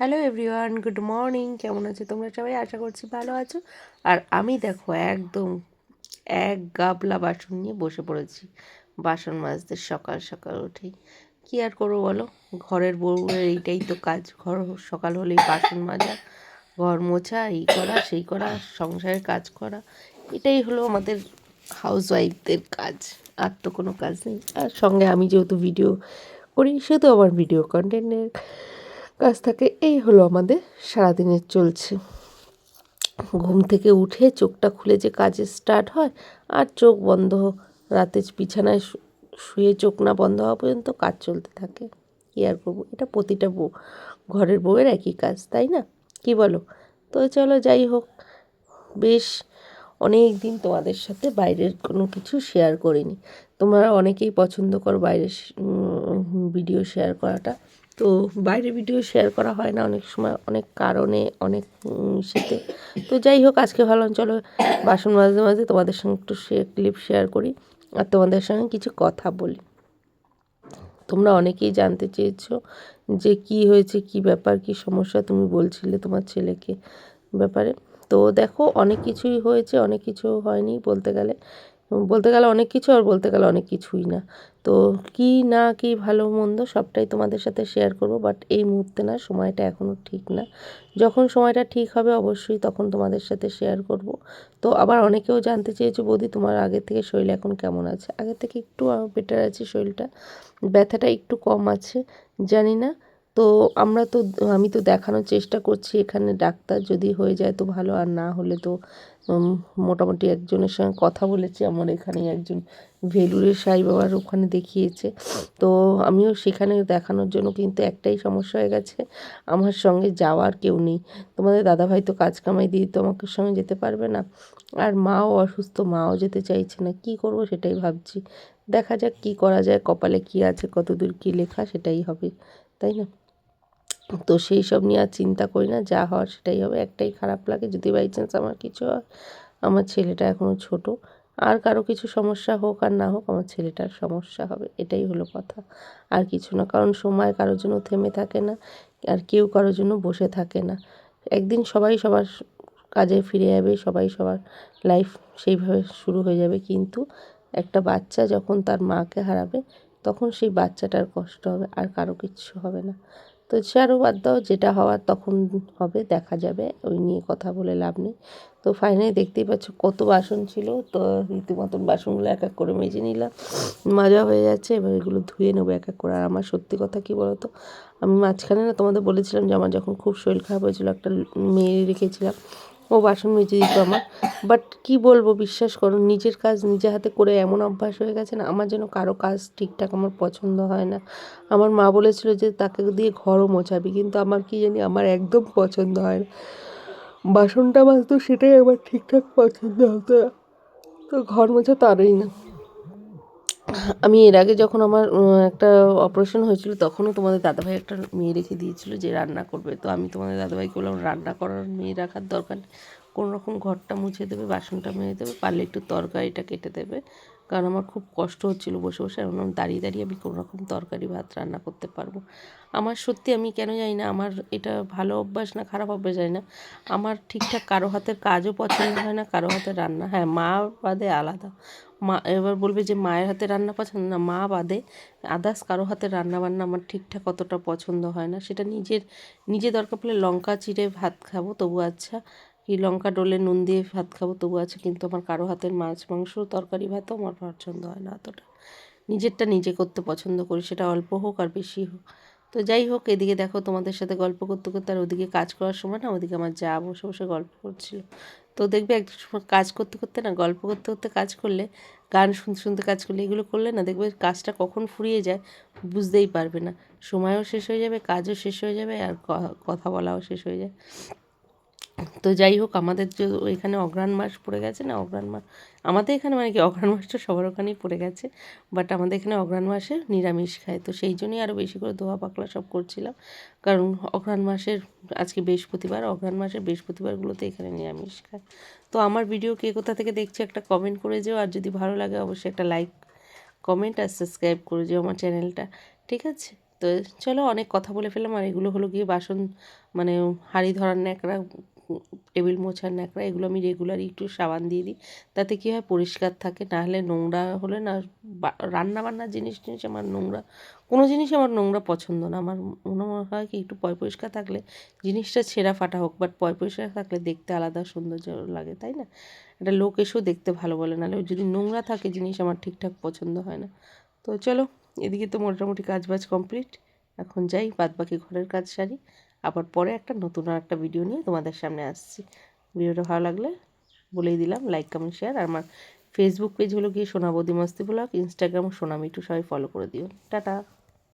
Hello everyone good morning কেমন আছো তোমরা সবাই? আশা করছি ভালো আছো। আর আমি দেখো একদম এক গাবলা বাসন নিয়ে বসে পড়েছি। বাসন মাজতে সকাল সকাল উঠেই। কী আর করব বলো? ঘরের বউয়ের এইটাই তো কাজ। ঘর সকাল হলেই বাসন মাজা, ঘর মোছা, এই করা, সেই করা, সংসারের কাজ করা। এটাই হলো আমাদের হাউস ওয়াইফদের কাজ। আর তো কোনো কাজ নেই। আর সঙ্গে আমি যেহেতু ভিডিও করি, সেহেতু আমার ভিডিও কন্টেন্টের কাজ থাকে এই হলো আমাদের সারাদিনের চলছে। ঘুম থেকে উঠে চোখটা খুলে যে কাজে স্টার্ট হয়, আর চোখ বন্ধ, রাতে বিছানায় শুয়ে চোখ না বন্ধ হওয়া পর্যন্ত কাজ চলতে থাকে। কী আর করব? এটা প্রতিটা বউ, ঘরের বউয়ের একই কাজ, তাই না? কি বলো? তো চলো যাই হোক। বেশ, অনেক দিন তোমাদের সাথে বাইরের কোনো কিছু শেয়ার করিনি। তোমরা অনেকেই পছন্দ করো বাইরের ভিডিও শেয়ার করাটা। তো বাইরে ভিডিও শেয়ার করা হয় না, অনেক সময় অনেক কারণে, অনেক সেতে তো যাই হোক, আজকে ভাবলাম চলো বাসন মাঝে মাঝে তোমাদের সঙ্গে একটু ক্লিপ শেয়ার করি আর তোমাদের সঙ্গে কিছু কথা বলি। তোমরা অনেকেই জানতে চেয়েছো যে কি হয়েছে, কি ব্যাপার, কি সমস্যা, তুমি বলছিলে তোমার ছেলেকে ব্যাপারে। তো দেখো, অনেক কিছুই হয়েছে, অনেক কিছু হয়নি বলতে গেলে। বলতে গেলে অনেক কিছু আর বলতে গেলে অনেক কিছুই না। তো কি না কি ভালো মন্দ সবটাই তোমাদের সাথে শেয়ার করব বাট এই মুহূর্তে না সময়টা এখনও ঠিক না। যখন সময়টা ঠিক হবে অবশ্যই তখন তোমাদের সাথে শেয়ার করব। তো আবার অনেকেও জানতে চেয়েছে, বৌদি, তোমার আগে থেকে শরীর এখন কেমন আছে? আগে থেকে একটু বেটার আছে, শরীরটা ব্যথাটা একটু কম আছে, জানি না। তো আমরা তো, আমি তো দেখানোর চেষ্টা করছি এখানে ডাক্তার যদি হয়ে যায় তো ভালো, আর না হলে তো মোটামুটি একজনের সঙ্গে কথা বলেছি, আমার এখানে একজন ভেলুরের সাই বাবার ওখানে দেখিয়েছে। তো আমিও সেখানে দেখানোর জন্য কিন্তু একটাই সমস্যা হয়ে গেছে, আমার সঙ্গে যাওয়ার কেউ নেই। তোমাদের দাদাভাই তো কাজ কামাই দিয়ে তো আমাকে সঙ্গে যেতে পারবে না, আর মাও অসুস্থ, মাও যেতে চাইছে না, কি করব সেটাই ভাবছি। দেখা যাক কি করা যায়, কপালে কি আছে, কতদূর কী লেখা সেটাই হবে, তাই না? তো সেই সব নিয়ে আর চিন্তা করি না, যা হওয়ার সেটাই হবে। একটাই খারাপ লাগে যদি বাই চান্স আমার কিছু হয়, আমার ছেলেটা এখনও ছোট, আর কারও কিছু সমস্যা হোক আর না হোক আমার ছেলেটার সমস্যা হবে, এটাই হলো কথা। আর কিছু না, কারণ সময় কারোর জন্য থেমে থাকে না, আর কেউ কারোর জন্য বসে থাকে না। একদিন সবাই সবার কাজে ফিরে যাবে, সবাই সবার লাইফ সেইভাবে শুরু হয়ে যাবে, কিন্তু একটা বাচ্চা যখন তার মাকে হারাবে, তখন সেই বাচ্চাটার কষ্ট হবে, আর কারও কিচ্ছু হবে না। তো ছাড়ো বাদ দাও, যেটা হওয়ার তখন হবে, দেখা যাবে, ওই নিয়ে কথা বলে লাভ নেই। তো ফাইনালি দেখতেই পাচ্ছ কত বাসন ছিল, তো রীতিমতন বাসনগুলো এক এক করে মেজে নিলাম। মাজা হয়ে যাচ্ছে, এবার এগুলো ধুয়ে নেব এক এক করে। আর আমার সত্যি কথা কি বলতো, আমি মাঝখানে না তোমাদের বলেছিলাম যে আমার যখন খুব শরীর খারাপ হয়েছিলো, একটা মেয়ে রেখেছিলাম ও বাসন মেজে দিত আমার। বাট কি বলব, বিশ্বাস করো, নিজের কাজ নিজে হাতে করে এমন অভ্যাস হয়ে গেছে না, আমার যেন কারও কাজ ঠিকঠাক আমার পছন্দ হয় না। আমার মা বলেছিল যে, তাকে দিয়ে ঘরও মোছাবি। কিন্তু আমার কি জানি, আমার একদম পছন্দ হয় না। বাসনটা মাজতো, সেটাই আমার ঠিকঠাক পছন্দ হতো তো ঘর মোছা তারই না। আমি এর আগে যখন আমার একটা অপারেশন হয়েছিল, তখনও তোমাদের দাদাভাই একটা মেয়ে রেখে দিয়েছিল যে রান্না করবে। তো আমি তোমাদের দাদাভাইকে বললাম, রান্না করার মেয়ে রাখার দরকার নেই। কোনো রকম ঘরটা মুছে দেবে, বাসনটা মেজে দেবে, পারলে একটু তরকারিটা কেটে দেবে। কারণ আমার খুব কষ্ট হচ্ছিল বসে বসে আমি দাঁড়িয়ে দাঁড়িয়ে আমি কোনো রকম তরকারি, ভাত রান্না করতে পারব। আমার সত্যি আমি কেন জানি না, আমার এটা ভালো অভ্যাস না খারাপ অভ্যাস জানি না। আমার ঠিকঠাক কারও হাতের কাজও পছন্দ হয় না, কারও হাতের রান্না হ্যাঁ মা বাদে আলাদা। মা এবার বলবে যে মায়ের হাতে রান্না পছন্দ না, মা বাদে আদার্স কারও হাতে রান্না বান্না আমার ঠিকঠাক অতটা পছন্দ হয় না। সেটা নিজের, নিজে দরকার পড়লে লঙ্কা, চিড়ে, ভাত খাব, তবু আচ্ছা। কি লঙ্কা ডলে নুন দিয়ে ভাত খাব, তবু আছে কিন্তু আমার কারও হাতের মাছ, মাংস, তরকারি, ভাতও আমার পছন্দ হয় না অতটা। নিজেরটা নিজে করতে পছন্দ করি, সেটা অল্প হোক আর বেশি হোক। তো যাই হোক, এদিকে দেখো তোমাদের সাথে গল্প করতে করতে আর ওদিকে কাজ করার সময় না, ওদিকে আমার যা বসে বসে গল্প করছিল। তো দেখবে একটা সময় কাজ করতে করতে না, গল্প করতে করতে কাজ করলে, গান শুনতে শুনতে কাজ করলে, এগুলো করলে না দেখবে কাজটা কখন ফুরিয়ে যায় বুঝতেই পারবে না। সময়ও শেষ হয়ে যাবে, কাজও শেষ হয়ে যাবে আর কথা বলাও শেষ হয়ে যায়। তো যাই হোক, আমাদের যে এখানে অঘ্রাণ মাস পড়ে গেছে না, অঘ্রাণ মাস, আমাদের এখানে মানে কি, অঘ্রাণ মাসটা সবার ওখানেই পড়ে গেছে বাট আমাদের এখানে অঘ্রাণ মাসে নিরামিষ খায়, তো সেই জন্যই আরও বেশি করে দোয়া পাকলা সব করছিলাম, কারণ অঘ্রাণ মাসের আজকে বৃহস্পতিবার, অঘ্রাণ মাসের বৃহস্পতিবারগুলোতে এখানে নিরামিষ খায়। তো আমার ভিডিও কে কোথা থেকে দেখছে একটা কমেন্ট করে যেও, আর যদি ভালো লাগে অবশ্যই একটা লাইক কমেন্ট আর সাবস্ক্রাইব করে যেও আমার চ্যানেলটা ঠিক আছে? তো চলো অনেক কথা বলে ফেললাম, আর এগুলো হলো গিয়ে বাসন মানে হাঁড়ি ধরার ন্যাকড়া টেবিল মোছার ন্যাকড়া, এগুলো আমি রেগুলারই একটু সাবান দিয়ে দিই। তাতে কী হয়? পরিষ্কার থাকে, না হলে নোংরা হলে না রান্না বান্নার জিনিস টিনিস আমার নোংরা, কোনো জিনিস আমার নোংরা পছন্দ না। আমার মনে হয় কি, একটু পয় পরিষ্কার থাকলে জিনিসটা ছেঁড়া ফাটা হোক বাট পয় পরিষ্কার থাকলে দেখতে আলাদা সৌন্দর্য লাগে, তাই না? একটা লোক এসেও দেখতে ভালো বলে, নাহলে যদি নোংরা থাকে জিনিস আমার ঠিকঠাক পছন্দ হয় না। তো চলো, এদিকে তো মোটামুটি কাজ বাজ কমপ্লিট এখন যাই বাদ বাকি ঘরের কাজ সারি। আবার পরে একটা নতুন আর একটা ভিডিও নিয়ে তোমাদের সামনে আসছি। ভিডিওটা ভালো লাগলে বলেই দিলাম লাইক কমেন্ট শেয়ার আর আমার ফেসবুক পেজ হলো গিয়ে সোনাবদি মস্তি ব্লগ ইনস্টাগ্রাম সোনামিটু, সবাই ফলো করে দিও। টাটা!